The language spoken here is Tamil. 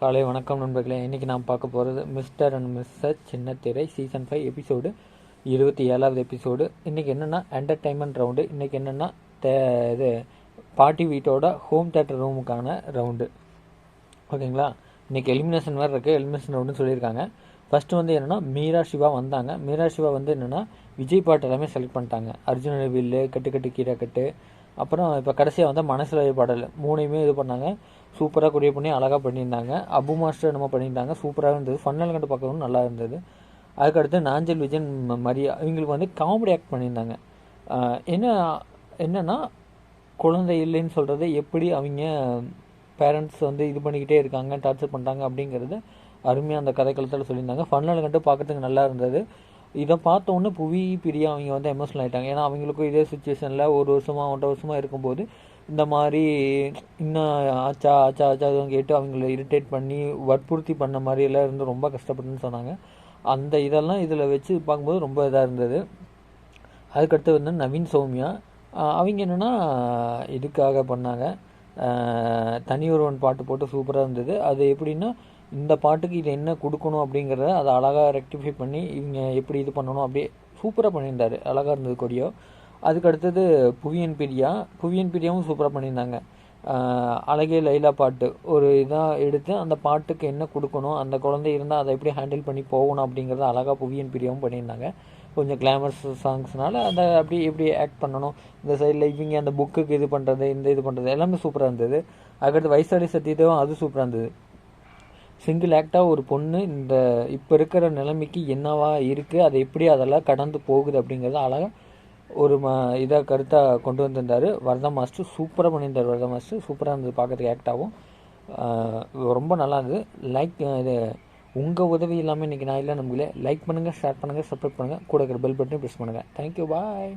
காலை வணக்கம் நண்பர்களே. இன்றைக்கி நான் பார்க்க போகிறது மிஸ்டர் அண்ட் மிஸ்ஸஸ் சின்னத்திரை சீசன் ஃபைவ் எபிசோடு இருபத்தி ஏழாவது எபிசோடு இன்றைக்கி என்னென்னா என்டர்டைன்மெண்ட் ரவுண்டு இன்றைக்கி என்னென்னா தே இது பாட்டி வீட்டோட ஹோம் தேட்டர் ரூமுக்கான ரவுண்டு ஓகேங்களா? இன்றைக்கி எலிமினேஷன் வேறு இருக்குது எலிமினேஷன் ரவுண்டுன்னு சொல்லியிருக்காங்க. ஃபஸ்ட்டு வந்து என்னென்னா மீரா சிவா வந்தாங்க. மீரா சிவா வந்து என்னென்னா விஜய் பாட்டு எல்லாமே செலக்ட் பண்ணிட்டாங்க. அர்ஜுன வில்லு கட்டு கட்டு கீரை கட்டு. அப்புறம் இப்போ கடைசியாக வந்து மனசில் பாடல் மூணையுமே இது பண்ணாங்க. சூப்பராக கொரிய பண்ணி அழகாக பண்ணியிருந்தாங்க. அபு மாஸ்டர் நம்ம பண்ணியிருந்தாங்க. சூப்பராக இருந்தது. ஃபன்னல் கண்டு பார்க்கவும் நல்லா இருந்தது. அதுக்கடுத்து நாஞ்சல் விஜயன் மரியா இவங்களுக்கு வந்து காமெடி ஆக்ட் பண்ணியிருந்தாங்க. என்ன என்னென்னா குழந்தை இல்லைன்னு சொல்கிறது எப்படி அவங்க பேரண்ட்ஸ் வந்து இது பண்ணிக்கிட்டே இருக்காங்க டார்ச்சர் பண்ணுறாங்க அப்படிங்கிறது அருமையாக அந்த கதைக்களத்தில் சொல்லியிருந்தாங்க. ஃபன்னல் கண்டு பார்க்கறதுக்கு நல்லா இருந்தது. இதை பார்த்தோன்னே புவி பிரியா அவங்க வந்து எமோஷனல் ஆகிட்டாங்க ஏன்னா அவங்களுக்கும் இதே சுச்சுவேஷனில் ஒரு வருஷமாக ஒன்றரை வருஷமாக இருக்கும்போது இந்த மாதிரி இன்னும் ஆச்சா ஆச்சா ஆச்சா அதுவும் கேட்டு அவங்கள இரிட்டேட் பண்ணி வற்புறுத்தி பண்ண மாதிரியெல்லாம் இருந்து ரொம்ப கஷ்டப்பட்டுன்னு சொன்னாங்க. அந்த இதெல்லாம் இதில் வச்சு பார்க்கும்போது ரொம்ப இதாக இருந்தது. அதுக்கடுத்து வந்து நவீன் சௌமியா. அவங்க என்னென்னா இதுக்காக பண்ணாங்க. தனி ஒருவன் பாட்டு போட்டு சூப்பராக இருந்தது. அது எப்படின்னா இந்த பாட்டுக்கு இது என்ன கொடுக்கணும் அப்படிங்கிறத அதை அழகாக ரெக்டிஃபை பண்ணி இவங்க எப்படி இது பண்ணணும் அப்படியே சூப்பராக பண்ணியிருந்தாரு. அழகாக இருந்தது கொடியோ. அதுக்கு அடுத்தது புவியன் பிரியா. புவியன் பிரியாவும் சூப்பராக பண்ணியிருந்தாங்க. அழகே லைலா பாட்டு. ஒரு இதாக எடுத்து அந்த பாட்டுக்கு என்ன கொடுக்கணும் அந்த குழந்தை இருந்தால் அதை எப்படி ஹேண்டில் பண்ணி போகணும் அப்படிங்கிறத அழகாக புவியன் பிரியாவும் பண்ணியிருந்தாங்க. கொஞ்சம் கிளாமர்ஸ் சாங்ஸ்னால அதை அப்படி எப்படி ஆக்ட் பண்ணணும் இந்த சைடில் இவங்க அந்த புக்குக்கு இது பண்ணுறது இந்த இது பண்ணுறது எல்லாமே சூப்பராக இருந்தது. அதுக்கடுத்து வயசாடி சத்தியதேவும் அது சூப்பராக இருந்தது. சிங்கிள் ஆக்டாக ஒரு பொண்ணு இந்த இப்போ இருக்கிற நிலைமைக்கு என்னவா இருக்குது அதை எப்படி அதெல்லாம் கடந்து போகுது அப்படிங்கிறத அழகாக ஒரு ம இதாக கருத்தாக கொண்டு வந்திருந்தார். வரதா மாஸ்டர் சூப்பராக பண்ணியிருந்தார். வரதா மாஸ்டர் சூப்பராக இருந்தது. பார்க்குறதுக்கு ஆக்டாகவும் ரொம்ப நல்லா இருந்தது. லைக் இது உங்கள் உதவி இல்லாமல் இன்றைக்கி நான் இல்லை நம்மளே லைக் பண்ணுங்கள் ஷேர் பண்ணுங்கள் சப்ஸ்கிரைப் பண்ணுங்கள் கூட இருக்கிற பெல் பட்டனையும் ப்ரெஸ் பண்ணுங்கள் தேங்க்யூ பாய்